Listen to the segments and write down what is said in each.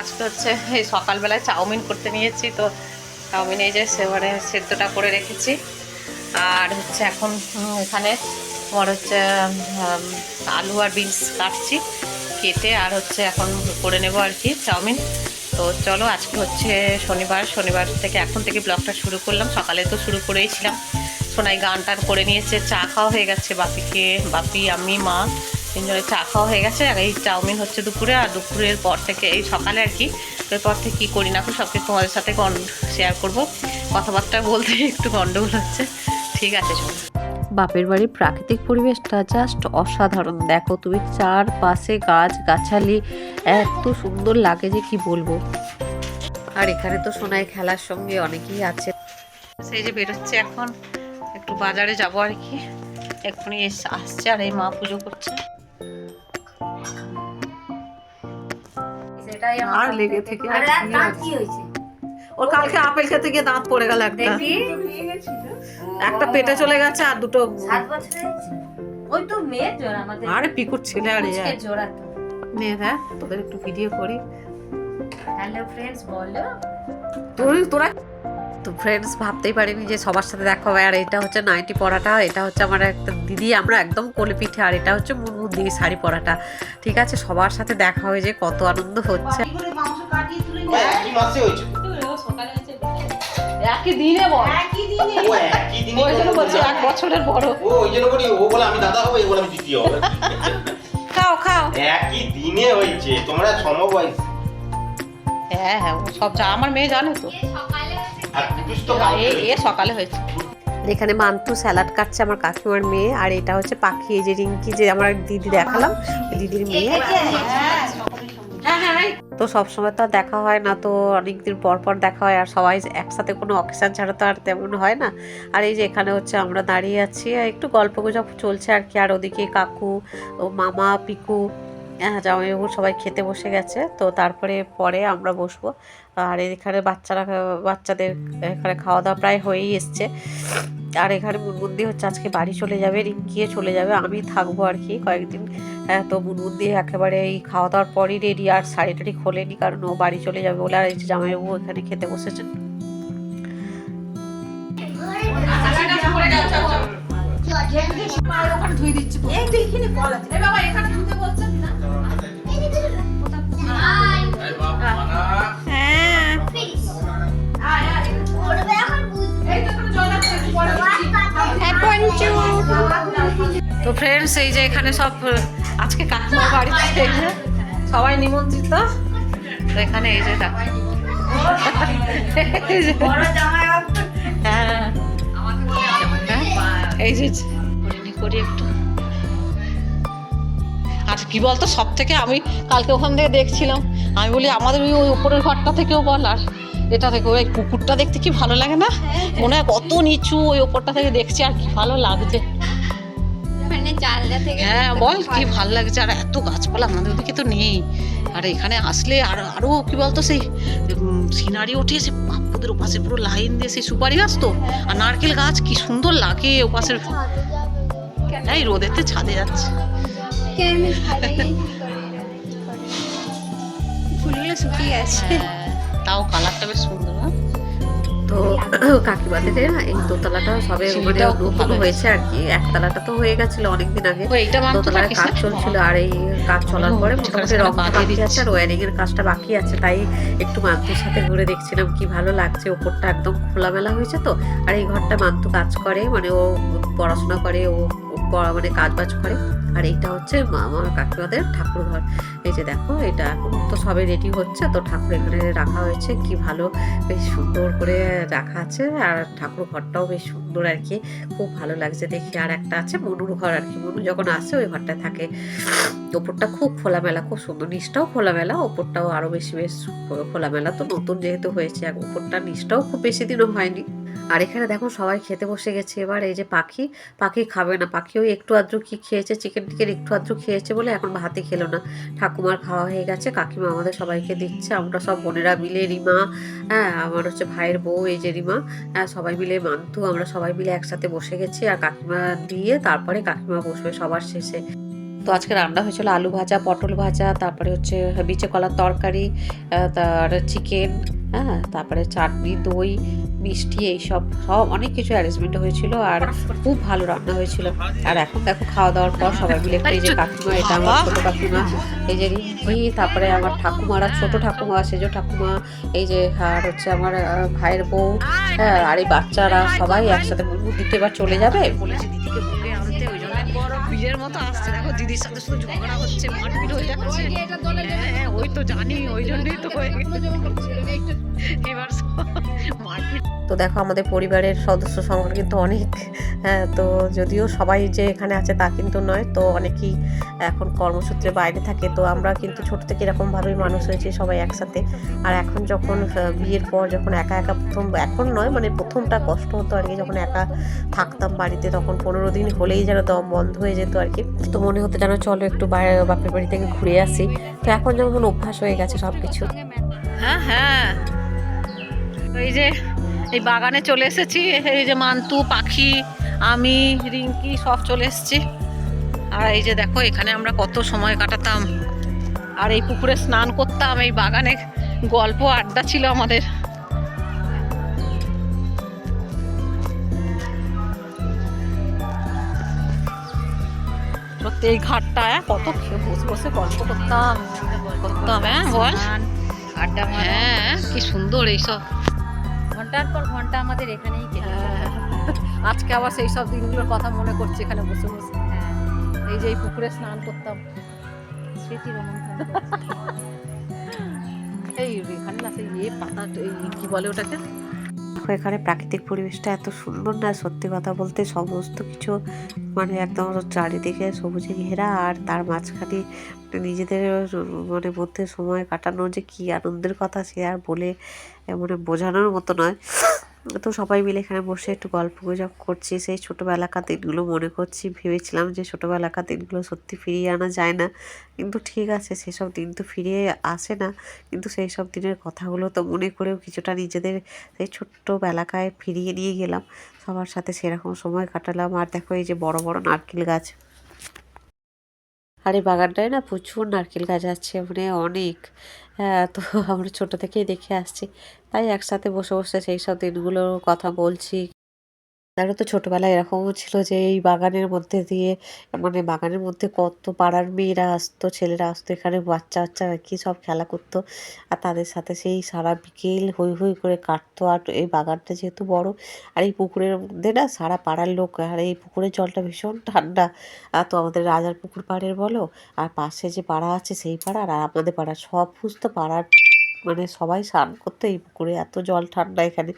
আজকে হচ্ছে এই সকালবেলায় চাউমিন করতে নিয়েছি, তো চাউমিন এই যে সেবারে সেদ্ধটা করে রেখেছি। আর হচ্ছে এখন এখানে তোমার হচ্ছে আলু আর বিনস কাটছি, কেটে আর হচ্ছে এখন করে নেব আর কি চাউমিন। তো চলো আজকে হচ্ছে শনিবার শনিবার থেকে এখন থেকে ব্লগটা শুরু করলাম। সকালে তো শুরু করেইছিলাম সোনাই গান টান করে নিয়েছে, চা খাওয়া হয়ে গেছে, বাপিকে, বাপি, আমি, মা। তিনজনের চা খাওয়া হয়ে গেছে। আর এই চাউমিন হচ্ছে দুপুরে আর দুপুরের পর থেকে এই সকালে আর কি এরপর থেকে কী করি না সব কিছু তোমাদের সাথে শেয়ার করব। কথাবার্তা বলতে একটু গন্ডগোল হচ্ছে। ঠিক আছে চলো বাপের বাড়ির প্রাকৃতিক পরিবেশটা জাস্ট অসাধারণ। দেখো তুমি চারপাশে গাছ গাছালি এত সুন্দর লাগে যে কি বলব। আর এখানে তো সোনাই খেলার সঙ্গে অনেকেই আছে। সেই যে বেরোচ্ছে এখন একটু বাজারে যাব আর কি। এক্ষুনি এসে আসছে আর এই মা পুজো করছে। আর লেগে থেকে ওর কালকে আপেল খেতে গিয়ে দাঁত পড়ে গেল একটা। একটা পেটে চলে গেছে আর দুটো সাত বছর ওই তো মেয়ের জোর আমাদের। আরে পিকুর ছেলে আরে জোড়া হ্যাঁ তোদের একটু ভিডিও করি। হ্যালো ফ্রেন্ডস বলো। তোরা তো ফ্রেন্ডস ভাবতেই পারিনি যে সবার সাথে দেখা হবে। আর এটা হচ্ছে নাইটি পরাটা এটা হচ্ছে আমার একটা দিদি আমরা একদম কোলে পিঠে। আর এটা হচ্ছে মুনমুন দিদি শাড়ি পরাটা। ঠিক আছে সবার সাথে দেখা হয়ে যে কত আনন্দ হচ্ছে। একই মাসে হয়েছে। একই দিনে ও একই দিনে ওই জন্য বলছি এক বছরের বড়। ও ওই জন্য বলি ও বলে আমি দাদা হব এই বলে আমি দ্বিতীয় হব। খাও খাও। একই দিনে হয়েছে তোমরা সমবয়স হ্যাঁ হ্যাঁ সব আমার মেয়ে জানে তো। এ এ সকালে হয়েছে। এখানে মান্তু স্যালাড কাটছে আমার কাকিমার মেয়ে আর এটা হচ্ছে পাখি এই যে রিঙ্কি যে আমার দিদি দেখালাম দিদির মেয়ে। তো সবসময় তো আর দেখা হয় না তো অনেকদিন পর পর দেখা হয় আর সবাই একসাথে কোনো অকেশন ছাড়া তো আর তেমন হয় না। আর এই যে এখানে হচ্ছে আমরা দাঁড়িয়ে আছি আর একটু গল্প গুজব চলছে আর কি আর ওদিকে কাকু ও মামা পিকু হ্যাঁ জামাইবাবু সবাই খেতে বসে গেছে, তো তারপরে পরে আমরা বসবো। আর এখানে বাচ্চারা, বাচ্চাদের এখানে খাওয়া দাওয়া প্রায় হয়েই এসছে। আর এখানে মুনমুন্দি হচ্ছে, আজকে বাড়ি চলে যাবে রিঙ্কিয়ে চলে যাবে, আমি থাকব আর কি কয়েকদিন। হ্যাঁ তো মুনমুন্দি একেবারে এই খাওয়া দাওয়ার পরই রেডি আর শাড়ি টাড়ি খোলেনি, কারণ ও বাড়ি চলে যাবে বলে, আর এই জামাইবাবু এখানে খেতে বসেছেন। তো ফ্রেন্ডস এই যে এখানে সব আজকে কাকিমার বাড়িতে এই যে সবাই নিমন্ত্রিত। তো এখানে এই যে দেখো এই যে- হ্যাঁ। হ্যাঁ, এই যে করি একটু। আর কি বলতো? সব থেকে আমি কালকে ওখান থেকে দেখছিলাম। আমি বলি আমাদের ওই উপরের ঘরটা থেকেও বল আর এটা থেকে ওই পুকুরটা দেখতে কি ভালো লাগে না? মনে হয় কত নিচু ওই ওপরটা থেকে দেখছি আর কি ভালো লাগছে। মানে হ্যাঁ বল কি ভালো লাগছে? আর এত গাছপালা আমাদের ওদিকে তো নেই। আর এখানে আসলে আর আরও কি বলতো সেই সিনারি উঠিয়েছে বাপুদের ওপাশে পুরো লাইন দিয়ে সেই সুপারি গাছ তো। আর নারকেল গাছ কি সুন্দর লাগে ওপাশের। এই রোদেতে ছাদে যাচ্ছে। ফুলগুলো শুকিয়ে গেছে তাও কালারটা বেশ সুন্দর হ্যাঁ? তো কাকিমাদের না এই দোতলাটা সবে মানে নতুন হয়েছে। আর কি। একতলাটা তো হয়ে গেছিল অনেকদিন আগে। দোতলার কাজ চলছিল আর এই কাজ চলার পরে মোটামুটি রং বাকি আছে আর ওয়ারিং এর কাজটা বাকি আছে তাই একটু মান্তুর সাথে ঘুরে দেখছিলাম কি ভালো লাগছে। ওপরটা একদম খোলামেলা হয়েছে তো আর এই ঘরটা মান্তু কাজ করে মানে ও পড়াশোনা করে ও পড়া- মানে কাজ বাজ করে। আর এইটা হচ্ছে আমার কাকিমাদের ঠাকুর ঘর। এই যে দেখো, এটা এখন তো সবে রেডি হচ্ছে। তো ঠাকুর এখানে রাখা হয়েছে। কি ভালো, বেশ সুন্দর করে রাখা আছে। আর ঠাকুর ঘরটাও বেশ সুন্দর আর কি। খুব ভালো লাগছে দেখি। আর একটা আছে মনুর ঘর আর কি। মনু যখন আসে, ওই ঘরটায় থাকে। ওপরটা খুব খোলামেলা, খুব সুন্দর। নিচটাও খোলামেলা, ওপরটাও আরও বেশি বেশ খোলামেলা। তো নতুন যেহেতু হয়েছে, আর ওপরটা নিচটাও খুব বেশি দিনও হয়নি। আর এখানে দেখো সবাই খেতে বসে গেছে এবার, এই যে পাখি পাখি খাবে না। পাখি ওই একটু আদ্র কি খেয়েছে চিকেন টিকেন একটু আদ্র খেয়েছে বলে এখন ভাতে খেলো না। ঠাকুমার খাওয়া হয়ে গেছে, কাকিমা আমাদের সবাইকে দিচ্ছে। আমরা সব বোনেরা মিলে, রিমা হ্যাঁ আমার হচ্ছে ভাইয়ের বউ, এই যে রিমা হ্যাঁ সবাই মিলে, মান্তু, আমরা সবাই মিলে একসাথে বসে গেছি। আর কাকিমা দিয়ে তারপরে কাকিমা বসবে সবার শেষে। তো আজকে রান্না হয়েছিল আলু ভাজা, পটল ভাজা, তারপরে হচ্ছে বিচে কলার তরকারি তার চিকেন হ্যাঁ তারপরে চাটনি, দই, মিষ্টি, এইসব সব অনেক কিছু অ্যারেঞ্জমেন্ট হয়েছিল আর খুব ভালো রান্না হয়েছিল। আর এখন দেখো খাওয়া দাওয়ার পর সবাই মিলে এই যে কাকিমা, এটা আমার ছোটো কাকিমা, এই যে রিঙ্কি তারপরে আমার ঠাকুমারা ছোট ঠাকুমা, সেজ ঠাকুমা, এই যে আর হচ্ছে আমার ভাইয়ের বউ হ্যাঁ আর এই বাচ্চারা সবাই একসাথে এবার চলে যাবে? বলেছে মতো আসছে। দেখো দিদির সাথে শুধু ঝগড়া হচ্ছে, মারপিট হয়ে যাচ্ছে। হ্যাঁ ওই তো জানি, ওই জন্যই তো হয়ে এবার মারপিট। তো দেখো, আমাদের পরিবারের সদস্য সংখ্যা কিন্তু অনেক। হ্যাঁ তো যদিও সবাই যে এখানে আছে তা কিন্তু নয়, তো অনেকেই এখন কর্মসূত্রে বাইরে থাকে। তো আমরা কিন্তু ছোট থেকে এরকমভাবেই মানুষ হয়েছি সবাই একসাথে। আর এখন যখন বিয়ের পর যখন একা একা প্রথম, এখন নয় মানে প্রথমটা কষ্ট হতো আর কি। যখন একা থাকতাম বাড়িতে, তখন পনেরো দিন হলেই যেন দম বন্ধ হয়ে যেত আর কি। তো মনে হতো যেন চলো একটু বাপের বাড়ি থেকে ঘুরে আসি। তো এখন যখন অভ্যাস হয়ে গেছে সব কিছু হ্যাঁ হ্যাঁ। এই যে, এই বাগানে চলে এসেছি। এই যে মান্তু, পাখি, আমি, রিঙ্কি, সব চলে এসেছি। আর এই যে দেখো, এখানে আমরা কত সময় কাটাতাম। আর এই পুকুরে স্নান করতাম, এই বাগানে গল্প আড্ডা ছিল আমাদের। এই ঘাটটা কত বসে বসে গল্প করতাম করতাম হ্যাঁ বল। আড্ডা হ্যাঁ কি সুন্দর এইসব। ঘণ্টার পর ঘণ্টা আমাদের এখানেই হ্যাঁ। আজকে আবার সেই সব দিনগুলোর কথা মনে করছি এখানে বসে বসে। হ্যাঁ। এই যে এই পুকুরে স্নান করতাম। স্মৃতি এই এখানে না সেই ইয়ে পাতা এই কি বলে ওটাকে? এখানে প্রাকৃতিক পরিবেশটা এত সুন্দর না, সত্যি কথা বলতে সমস্ত কিছু মানে একদম চারিদিকে সবুজে ঘেরা আর তার মাঝখানে নিজেদের মানে মধ্যে সময় কাটানো যে কি আনন্দের কথা সে আর বলে মানে বোঝানোর মতো নয়। তো সবাই মিলে এখানে বসে একটু গল্প গুজব করছি। সেই ছোটোবেলাকার দিনগুলো মনে করছি, ভেবেছিলাম যে ছোটোবেলাকার দিনগুলো সত্যি ফিরিয়ে আনা যায় না। কিন্তু ঠিক আছে, সেসব দিন তো ফিরিয়ে আসে না। কিন্তু সেই সব দিনের কথাগুলো তো মনে করেও কিছুটা নিজেদের সেই ছোট্ট বেলাকায় ফিরিয়ে নিয়ে গেলাম। সবার সাথে সেরকম সময় কাটালাম। আর দেখো এই যে বড় বড় নারকেল গাছ আর এই বাগানটায় না প্রচুর নারকেল গাছ আছে মানে অনেক। হ্যাঁ তো আমরা ছোট থেকেই দেখে আসছি। তাই একসাথে বসে বসে সেই সব দিনগুলোর কথা বলছি। তারও তো ছোটবেলায় এরকমও ছিল যে, এই বাগানের মধ্যে দিয়ে মানে বাগানের মধ্যে কত পাড়ার মেয়েরা আসতো, ছেলেরা আসতো, এখানে বাচ্চা বাচ্চারা কি সব খেলা করতো। আর তাদের সাথে সেই সারা বিকেল হই হই করে কাটতো। আর এই বাগানটা যেহেতু বড়, আর এই পুকুরের মধ্যে না সারা পাড়ার লোক, আর এই পুকুরের জলটা ভীষণ ঠান্ডা। আর তো আমাদের রাজার পুকুর পাড়ের বলো, আর পাশে যে পাড়া আছে সেই পাড়া আর আমাদের পাড়া সব সুস্থ পাড়ার মানে সবাই স্নান করতো এই পুকুরে এত জল ঠান্ডা এখানে।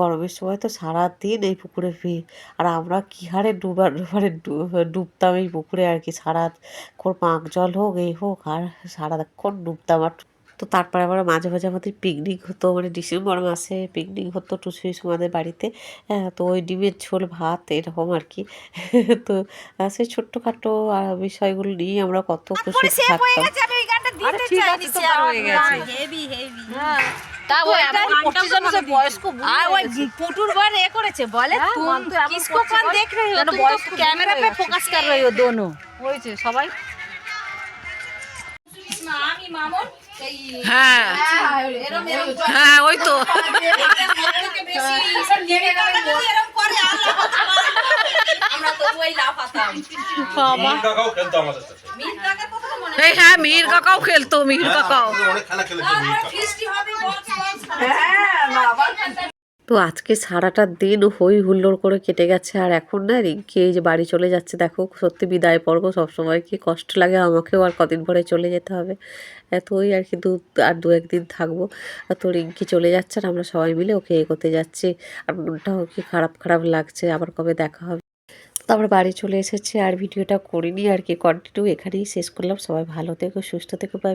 গরমের সময় তো সারাদিন এই পুকুরে ভিড়। আর আমরা কী হারে ডুবার ডুবারে ডুবতাম এই পুকুরে আর কি সারা কোন পাঁক জল হোক এই হোক আর সারাক্ষণ ডুবতাম। আর তো তারপরে আবার মাঝে মাঝে আমাদের পিকনিক হতো মানে ডিসেম্বর মাসে পিকনিক হতো টুসু আমাদের বাড়িতে। হ্যাঁ তো ওই ডিমের ঝোল ভাত এরকম আর কি। তো সেই ছোট্টখাটো বিষয়গুলো নিয়ে আমরা কত খুশি থাকতাম। এ করেছে বলে তুম বয়স্ক ক্যামেরা पे সবাই। হ্যাঁ। হ্যাঁ ওই তো। বাবা এই হ্যাঁ মিহির কাকাও খেলতো মিহির কাকাও। হ্যাঁ, অনেক খেলা খেলেছে মিহির কাকা। তো আজকে সারাটা দিন হই হুল্লোড় করে কেটে গেছে আর এখন না রিঙ্কি এই যে বাড়ি চলে যাচ্ছে দেখো সত্যি বিদায় পর্ব সবসময় কি কষ্ট লাগে আমাকেও আর কদিন পরে চলে যেতে হবে। এত ওই আর কি দু আর দু একদিন থাকব। তো রিঙ্কি চলে যাচ্ছে আর আমরা সবাই মিলে ওকে এগোতে যাচ্ছি। আর মনটাও কি খারাপ খারাপ লাগছে আবার কবে দেখা হবে? তো আমরা বাড়ি চলে এসেছি আর ভিডিওটা করিনি আর কি। কন্টিনিউ এখানেই শেষ করলাম। সবাই ভালো থেকো, সুস্থ থেকো বাই